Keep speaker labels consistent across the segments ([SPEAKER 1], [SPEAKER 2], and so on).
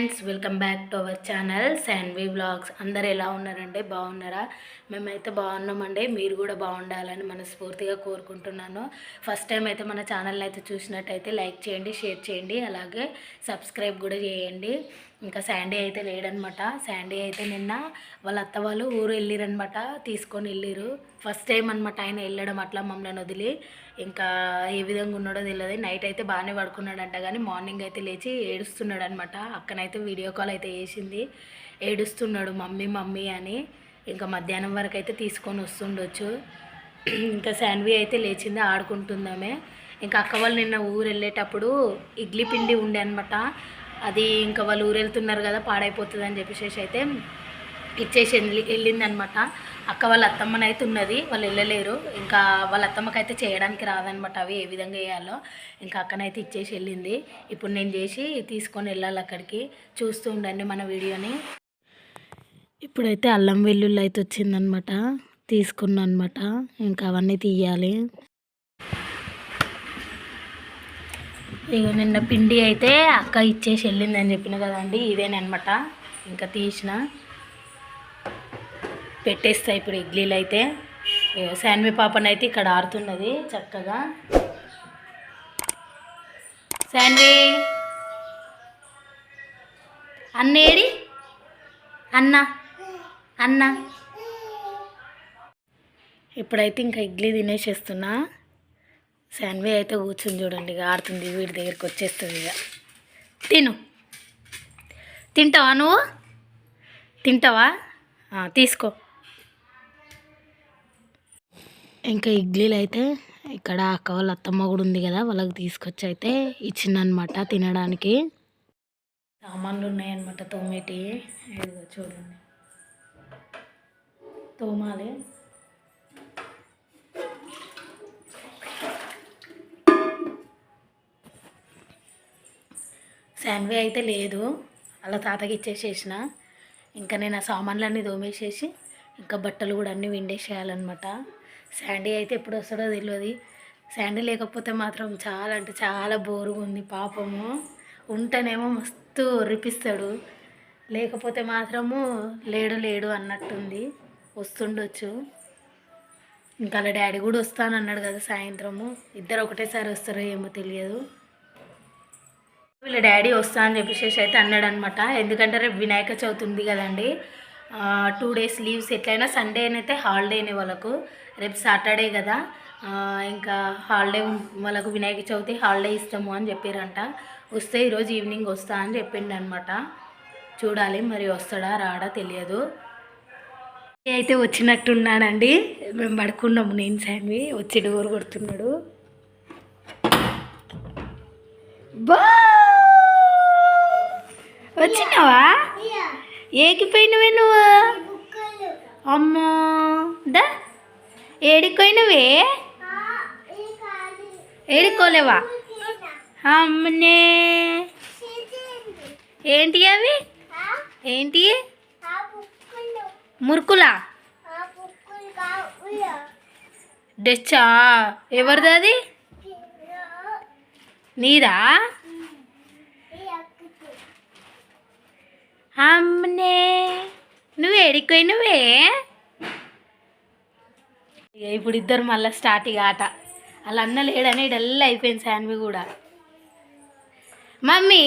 [SPEAKER 1] Friends welcome back to our channel Saanvi vlogs. అందరు ఎలా ఉన్నారండి? బాగున్నారా? మేమైతే బాగున్నామండి. మీరు కూడా బాగుండాలని మనస్ఫూర్తిగా కోరుకుంటున్నాను. ఫస్ట్ టైం అయితే మన ఛానల్ని అయితే చూసినట్టయితే లైక్ చేయండి షేర్ చేయండి అలాగే సబ్స్క్రైబ్ కూడా చేయండి. ఇంకా శాండీ అయితే లేడనమాట. శాండీ అయితే నిన్న వాళ్ళ అత్త వాళ్ళు ఊరు వెళ్ళిరనమాట. తీసుకొని వెళ్ళిరు. ఫస్ట్ టైం అనమాట ఆయన వెళ్ళడం అట్లా మమ్మల్ని వదిలి. ఇంకా ఏ విధంగా ఉన్నాడో తెలియదు నైట్ అయితే బాగానే పడుకున్నాడంట కానీ మార్నింగ్ అయితే లేచి ఏడుస్తున్నాడు అనమాట అక్కనైతే వీడియో కాల్ అయితే వేసింది ఏడుస్తున్నాడు మమ్మీ మమ్మీ అని. ఇంకా మధ్యాహ్నం వరకు అయితే తీసుకొని వస్తుండొచ్చు. ఇంకా శాన్వి అయితే లేచింది ఆడుకుంటుందామే. ఇంకా అక్క వాళ్ళు నిన్న ఊరు వెళ్ళేటప్పుడు ఇడ్లీ పిండి ఉండే అనమాట అది ఇంకా వాళ్ళు ఊరు వెళ్తున్నారు కదా పాడైపోతుంది అని చెప్పేసి అయితే ఇచ్చేసి వెళ్ళి వెళ్ళిందనమాట. అక్క వాళ్ళ అత్తమ్మని అయితే ఉన్నది వాళ్ళు వెళ్ళలేరు. ఇంకా వాళ్ళ అత్తమ్మకైతే చేయడానికి రాదనమాట అవి ఏ విధంగా వేయాలో ఇంకా అక్కనైతే ఇచ్చేసి వెళ్ళింది. ఇప్పుడు నేను చేసి తీసుకొని వెళ్ళాలి అక్కడికి. చూస్తూ ఉండండి మన వీడియోని. ఇప్పుడైతే అల్లం వెల్లుల్లి అయితే వచ్చిందనమాట. తీసుకున్నా అనమాట ఇంకా అవన్నీ తీయాలి. ఇక నిన్న పిండి అయితే అక్క ఇచ్చేసి వెళ్ళిందని చెప్పిన కదండి ఇదేనమాట ఇంకా తీసిన. పెట్టేస్తా ఇప్పుడు ఇడ్లీలు అయితే. ఇగో శాన్వి పాపనైతే ఇక్కడ ఆడుతున్నది చక్కగా. శాన్వి! అన్నేడి? అన్న! అన్న! ఇప్పుడైతే ఇంకా ఇడ్లీ తినేసేస్తున్నా. శాన్వి అయితే కూర్చుని చూడండి ఇక ఆడుతుంది వీడి దగ్గరికి వచ్చేస్తుంది ఇక. తిను. తింటావా నువ్వు? తింటావా? తీసుకో. ఇంకా ఇడ్లీలు అయితే ఇక్కడ అక్క వాళ్ళ అత్తమ్మ కూడా ఉంది కదా వాళ్ళకి తీసుకొచ్చి అయితే ఇచ్చిందనమాట తినడానికి. సామాన్లు ఉన్నాయన్నమాట తోమేటి. చూడండి. తోమాలి. శాన్వి అయితే లేదు. అలా తాతకి ఇచ్చేసేసిన. ఇంకా నేను ఆ సామాన్లన్నీ దోమేసేసి ఇంకా బట్టలు కూడా అన్నీ విండేసేయాలన్నమాట. శాండీ అయితే ఎప్పుడు వస్తాడో తెలియదు శాండీ లేకపోతే మాత్రం చాలా అంటే చాలా బోరుగా ఉంది పాపము. ఉంటేనేమో మస్తు రిపిస్తాడు లేకపోతే మాత్రము లేడు లేడు అన్నట్టుంది. వస్తుండొచ్చు. ఇంకా అలా డాడీ కూడా వస్తానన్నాడు కదా సాయంత్రము. ఇద్దరు ఒకటేసారి వస్తారో ఏమో తెలియదు. వీళ్ళ డాడీ వస్తా అని చెప్పేసి అయితే అన్నాడు అనమాట ఎందుకంటే రేపు వినాయక చవితి ఉంది కదండి. టూ డేస్ లీవ్స్ ఎట్లయినా సండే అయితే హాలిడేనే వాళ్ళకు. రేపు సాటర్డే కదా. ఇంకా హాలిడే వాళ్ళకు వినాయక చవితి హాలిడే ఇస్తాము అని చెప్పారంట. వస్తే ఈరోజు ఈవినింగ్ వస్తా అని చెప్పిండు అనమాట చూడాలి మరి వస్తాడా రాడా తెలియదు. అయితే వచ్చినట్టున్నాడండి మేము పడుకున్నాము నేను సామి వచ్చి డోర్ కొడుతున్నాడు. బా! ఏకిపోయినవే నువ్వు అమ్మో దా ఏడిపోయినవే? ఏడుకోలేవా? అమ్మనే. ఏంటి అవి? ఏంటి? మురుకులా? డెచ్చా? ఎవరిది అది? నీదా అమ్మనే నువ్వు ఏడిపోయినవే ఇక ఇప్పుడు ఇద్దరు మళ్ళీ స్టార్ట్ ఇక ఆట. అలా అన్న లేడని డల్ అయిపోయింది శాన్వి కూడా. మమ్మీ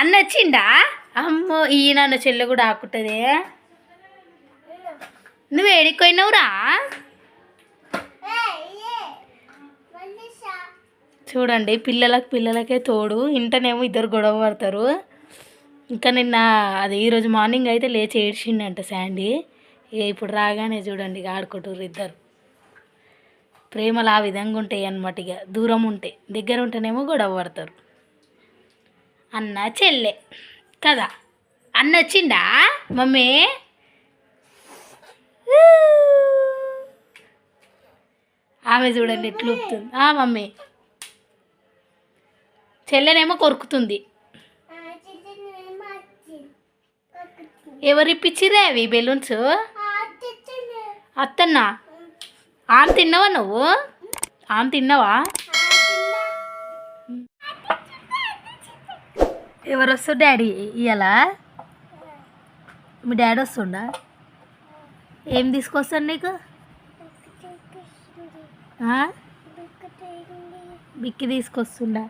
[SPEAKER 1] అన్న వచ్చిండా? అమ్మో ఈయన అన్న చెల్లె కూడా ఆకుంటుంది. నువ్వు ఏడిపోయినావురా చూడండి పిల్లలకు పిల్లలకే తోడు ఇంటనేమో ఇద్దరు గొడవ పడతారు. ఇంకా నిన్న అది ఈరోజు మార్నింగ్ అయితే లేచి ఏడ్చిండంట శాండీ. ఇక ఇప్పుడు రాగానే చూడండి ఇక ఆడుకుంటారు ఇద్దరు. ప్రేమలు ఆ విధంగా ఉంటాయి అన్నమాట ఇక. దూరం ఉంటే దగ్గర ఉంటేనేమో గొడవ పడతారు. అన్న చెల్లె కదా? అన్న వచ్చిండా? మమ్మీ? ఆమె చూడండి ఎట్లాపుతుంది ఆ మమ్మీ. చెల్లెనేమో కొరుకుతుంది. ఎవరు ఇప్పించిరే అవి బెలూన్స్? అత్తన్నా? ఆమె తిన్నావా నువ్వు? ఆమె తిన్నావా? ఎవరు వస్తారు డాడీ ఇయ్యాలా? మీ డాడీ వస్తుండా? ఏం తీసుకొస్తాడు నీకు? బిక్కి తీసుకొస్తుండా?